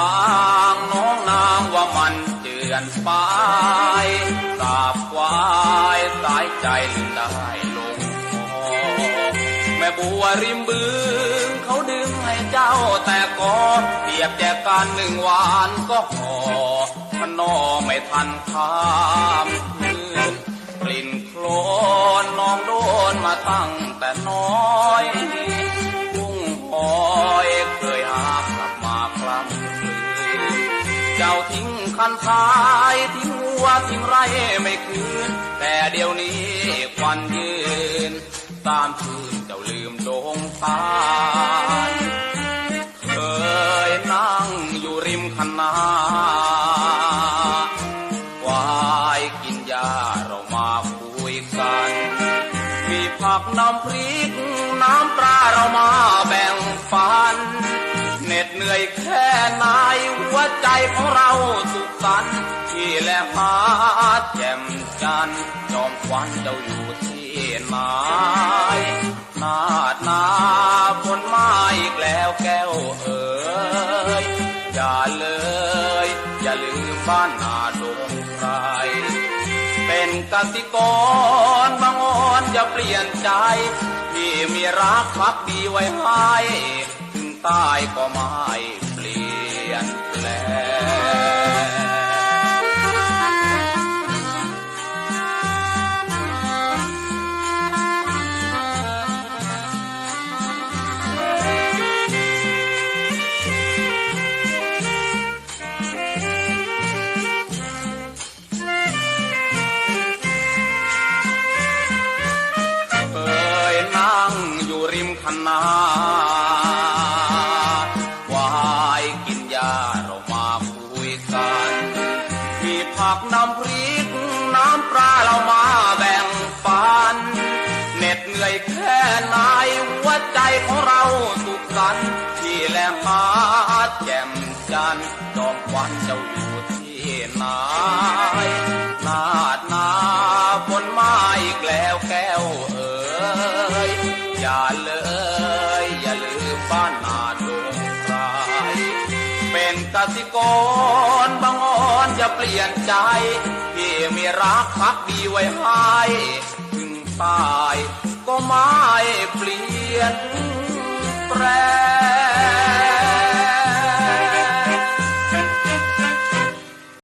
างน้องนางว่ามันเจือนไปกราบควายสายใจได้ลงคอแม่บัวริมบึงเขาดึงให้เจ้าแต่ก่อนเทียบแจกันหนึ่งวานก็หอมันอไม่ทันข้ามคืนกลิ่นโคลนน้องโดนมาตั้งแต่น้อง ทิ้งคันท้ายทิ้งหัวทิ้งไรไม่คืน แต่เดี๋ยวนี้ควันยืน ตามคืนเจ้าลืมดงตาลเคยนั่งอยู่ริมคันนาควายกินยาเรามาคุยกัน มีผักน้ำพริก ใจของเราสุขสันต์ที่แลหาแจ่มจันทร์จอมควันเจ้าอยู่ที่ไหนนาดนาฝนมาอีกแล้วแก้วเอ๋ยอย่าเลย อย่าลืมบ้านนาดงไกรเป็นกสิกรบางอ่อนอย่าเปลี่ยนใจ ที่มีรักพักดีไว้ให้ถึงตายก็ไม่ นาวายกินยาเรามาคุยกัน มีผักน้ำพริกน้ำปลาเรามาแบ่งปันเหน็ดเหนื่อยแค่ไหนหัวใจของเราสุขสันที่แลหาแจ่มจันทร์ดอกควันเจ้าอยู่ที่ไหนนาดนาฝนมาอีกแล้วแก้วเอ๋ยอย่าเลย ลืมบ้านนาดงไกรเป็นกสิกรบางอ่อนจะเปลี่ยนใจที่มีรักพักดีไว้ให้ถึงตายก็ไม่เปลี่ยนแปลง